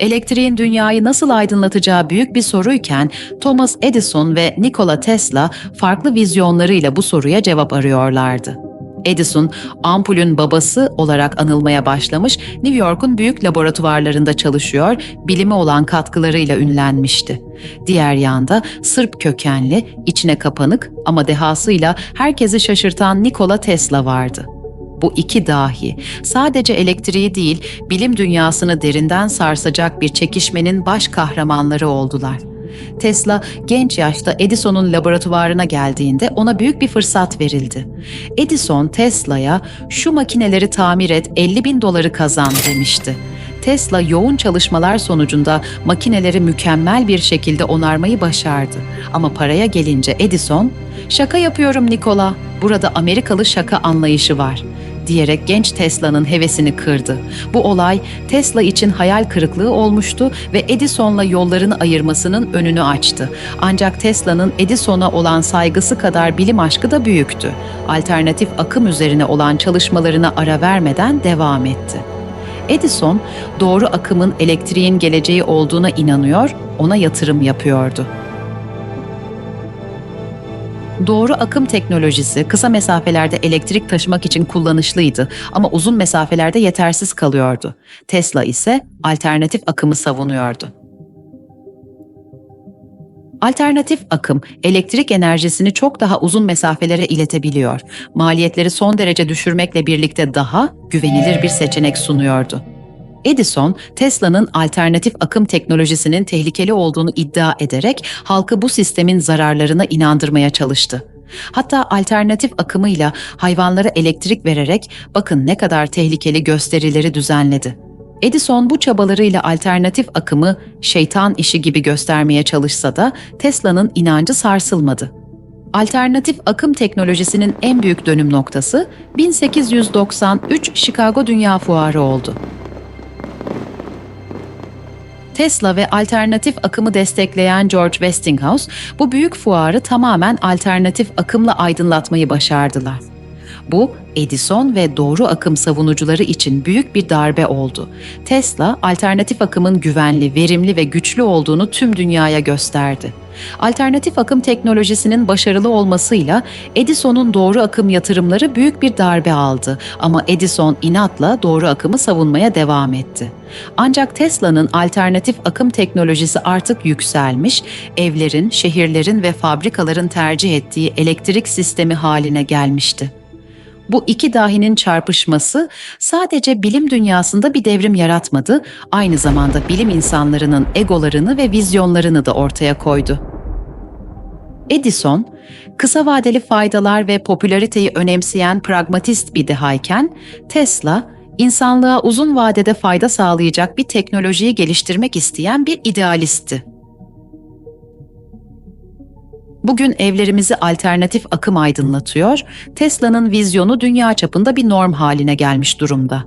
Elektriğin dünyayı nasıl aydınlatacağı büyük bir soruyken Thomas Edison ve Nikola Tesla farklı vizyonlarıyla bu soruya cevap arıyorlardı. Edison, ampulün babası olarak anılmaya başlamış, New York'un büyük laboratuvarlarında çalışıyor, bilime olan katkılarıyla ünlenmişti. Diğer yanda Sırp kökenli, içine kapanık ama dehasıyla herkesi şaşırtan Nikola Tesla vardı. Bu iki dahi sadece elektriği değil, bilim dünyasını derinden sarsacak bir çekişmenin baş kahramanları oldular. Tesla genç yaşta Edison'un laboratuvarına geldiğinde ona büyük bir fırsat verildi. Edison Tesla'ya şu makineleri tamir et 50 bin doları kazan demişti. Tesla yoğun çalışmalar sonucunda makineleri mükemmel bir şekilde onarmayı başardı. Ama paraya gelince Edison, "Şaka yapıyorum Nikola. Burada Amerikalı şaka anlayışı var." Diyerek genç Tesla'nın hevesini kırdı. Bu olay Tesla için hayal kırıklığı olmuştu ve Edison'la yollarını ayırmasının önünü açtı. Ancak Tesla'nın Edison'a olan saygısı kadar bilim aşkı da büyüktü. Alternatif akım üzerine olan çalışmalarına ara vermeden devam etti. Edison, doğru akımın elektriğin geleceği olduğuna inanıyor, ona yatırım yapıyordu. Doğru akım teknolojisi kısa mesafelerde elektrik taşımak için kullanışlıydı ama uzun mesafelerde yetersiz kalıyordu. Tesla ise alternatif akımı savunuyordu. Alternatif akım elektrik enerjisini çok daha uzun mesafelere iletebiliyor. Maliyetleri son derece düşürmekle birlikte daha güvenilir bir seçenek sunuyordu. Edison, Tesla'nın alternatif akım teknolojisinin tehlikeli olduğunu iddia ederek halkı bu sistemin zararlarına inandırmaya çalıştı. Hatta alternatif akımıyla hayvanlara elektrik vererek bakın ne kadar tehlikeli gösterileri düzenledi. Edison bu çabalarıyla alternatif akımı şeytan işi gibi göstermeye çalışsa da Tesla'nın inancı sarsılmadı. Alternatif akım teknolojisinin en büyük dönüm noktası 1893 Chicago Dünya Fuarı oldu. Tesla ve alternatif akımı destekleyen George Westinghouse bu büyük fuarı tamamen alternatif akımla aydınlatmayı başardılar. Bu Edison ve doğru akım savunucuları için büyük bir darbe oldu. Tesla alternatif akımın güvenli, verimli ve güçlü olduğunu tüm dünyaya gösterdi. Alternatif akım teknolojisinin başarılı olmasıyla Edison'un doğru akım yatırımları büyük bir darbe aldı ama Edison inatla doğru akımı savunmaya devam etti. Ancak Tesla'nın alternatif akım teknolojisi artık yükselmiş, evlerin, şehirlerin ve fabrikaların tercih ettiği elektrik sistemi haline gelmişti. Bu iki dahinin çarpışması sadece bilim dünyasında bir devrim yaratmadı, aynı zamanda bilim insanlarının egolarını ve vizyonlarını da ortaya koydu. Edison, kısa vadeli faydalar ve popülariteyi önemseyen pragmatist bir dehayken, Tesla, insanlığa uzun vadede fayda sağlayacak bir teknolojiyi geliştirmek isteyen bir idealistti. Bugün evlerimizi alternatif akım aydınlatıyor, Tesla'nın vizyonu dünya çapında bir norm haline gelmiş durumda.